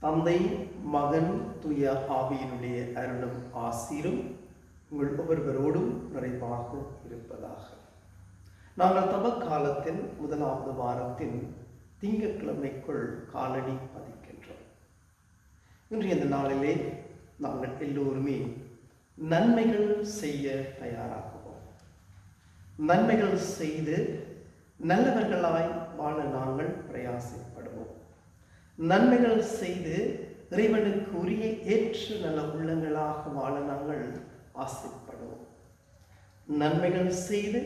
தந்தை மகன் துய ஆவியினுடைய அருளும் ஆசீரும் உங்கள் ஒவ்வொருவரோடும் நிறைவாக இருப்பதாக. நாங்கள் தவக்காலத்தின் முதலாவது வாரத்தின் திங்கட்கிழமைக்குள் காலடி பதிக்கின்றோம். இன்றைய இந்த நாளிலே நாங்கள் எல்லோருமே நன்மைகள் செய்ய தயாராகுவோம். நன்மைகள் செய்து நல்லவர்களாய் வாழ நாங்கள் பிரயாசப்படுவோம். நன்மைகள் செய்து இறைவனுக்கு உரிய ஏற்று நல்ல உள்ளங்களாக வாழ நாங்கள் ஆசைப்படுவோம். நன்மைகள் செய்து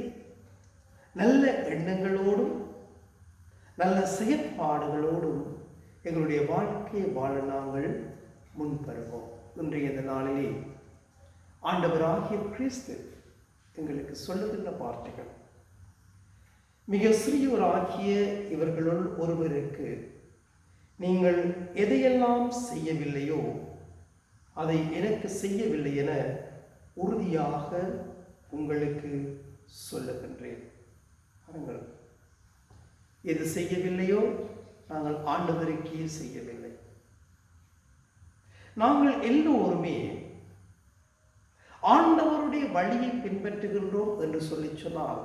நல்ல எண்ணங்களோடும் நல்ல செயற்பாடுகளோடும் எங்களுடைய வாழ்க்கையை வாழ நாங்கள் முன்பருவோம். இன்றைய இந்த நாளிலே ஆண்டவராகிய கிறிஸ்து எங்களுக்கு சொல்லுகின்ற வார்த்தைகள். மிக சிறியோராகிய இவர்களுள் ஒருவருக்கு நீங்கள் எதையெல்லாம் செய்யவில்லையோ அதை எனக்கு செய்யவில்லை என உறுதியாக உங்களுக்கு சொல்லுகின்றேன். பாருங்கள். எது செய்யவில்லையோ நாங்கள் ஆண்டவருக்கே செய்யவில்லை. நாங்கள் எல்லோருமே ஆண்டவருடைய வழியை பின்பற்றுகின்றோம் என்று சொல்லி சொன்னால்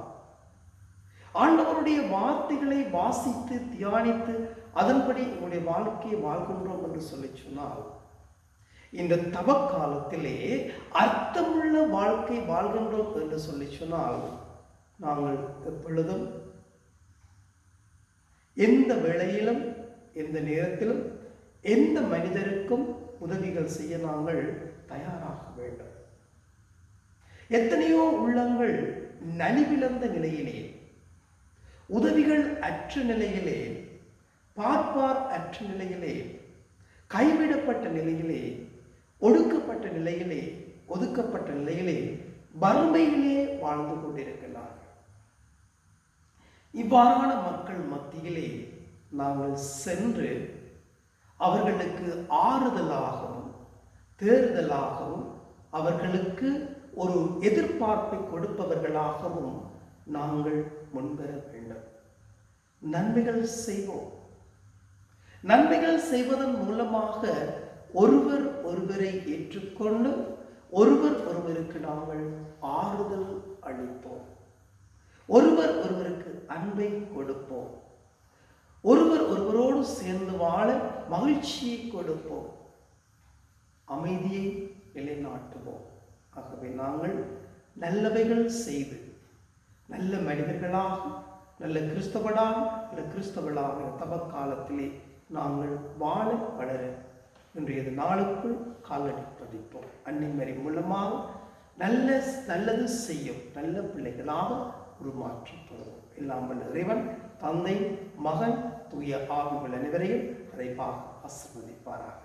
ஆண்டவருடைய வார்த்தைகளை வாசித்து தியானித்து அதன்படி உங்களுடைய வாழ்க்கையை வாழ்கின்றோம் என்று சொல்லி சொன்னால் இந்த தவ காலத்திலே அர்த்தமுள்ள வாழ்க்கை வாழ்கின்றோம் என்று சொல்லி சொன்னால் நாங்கள் எப்பொழுதும் எந்த வேளையிலும் எந்த நேரத்திலும் எந்த மனிதருக்கும் உதவிகள் செய்ய நாங்கள் தயாராக வேண்டும். எத்தனையோ உள்ளங்கள் நலிவிழந்த நிலையிலே உதவிகள் அற்ற நிலையிலே பார்ப்பார் அற்ற நிலையிலே கைவிடப்பட்ட நிலையிலே ஒடுக்கப்பட்ட நிலையிலே ஒதுக்கப்பட்ட நிலையிலே வறுமையிலே வாழ்ந்து கொண்டிருக்கிறார்கள் இவ்வாறான மக்கள் மத்தியிலே நாங்கள் சென்று அவர்களுக்கு ஆறுதலாகவும் தேர்தலாகவும் அவர்களுக்கு ஒரு எதிர்பார்ப்பை கொடுப்பவர்களாகவும் நாங்கள் முன்வர வேண்டும். நன்மைகள் செய்வோம். நன்மைகள் செய்வதன் மூலமாக ஒருவர் ஒருவரை ஏற்றுக்கொண்டு ஒருவர் ஒருவருக்கு நாங்கள் ஆறுதல் அளிப்போம். ஒருவர் ஒருவருக்கு அன்பை கொடுப்போம். ஒருவர் ஒருவரோடு சேர்ந்து வாழ மகிழ்ச்சியை கொடுப்போம். அமைதியை நிலைநாட்டுவோம். ஆகவே நாங்கள் நல்லவைகள் செய்து நல்ல மனிதர்களாக நல்ல கிறிஸ்தவனாக நல்ல கிறிஸ்தவளாக தவக்காலத்திலே நாங்கள் வாழ வளர இன்றைய நாளுக்குள் காலடி பதிப்போம். அன்னைமறை மூலமாக நல்ல நல்லது செய்யும் நல்ல பிள்ளைகளாக உருமாற்றப்படுவோம் இல்லாமல் இறைவன் தந்தை மகன் தூய ஆவிகள் அனைவரையும் அதை பார்க்க ஆசிர்வதிப்பாராக.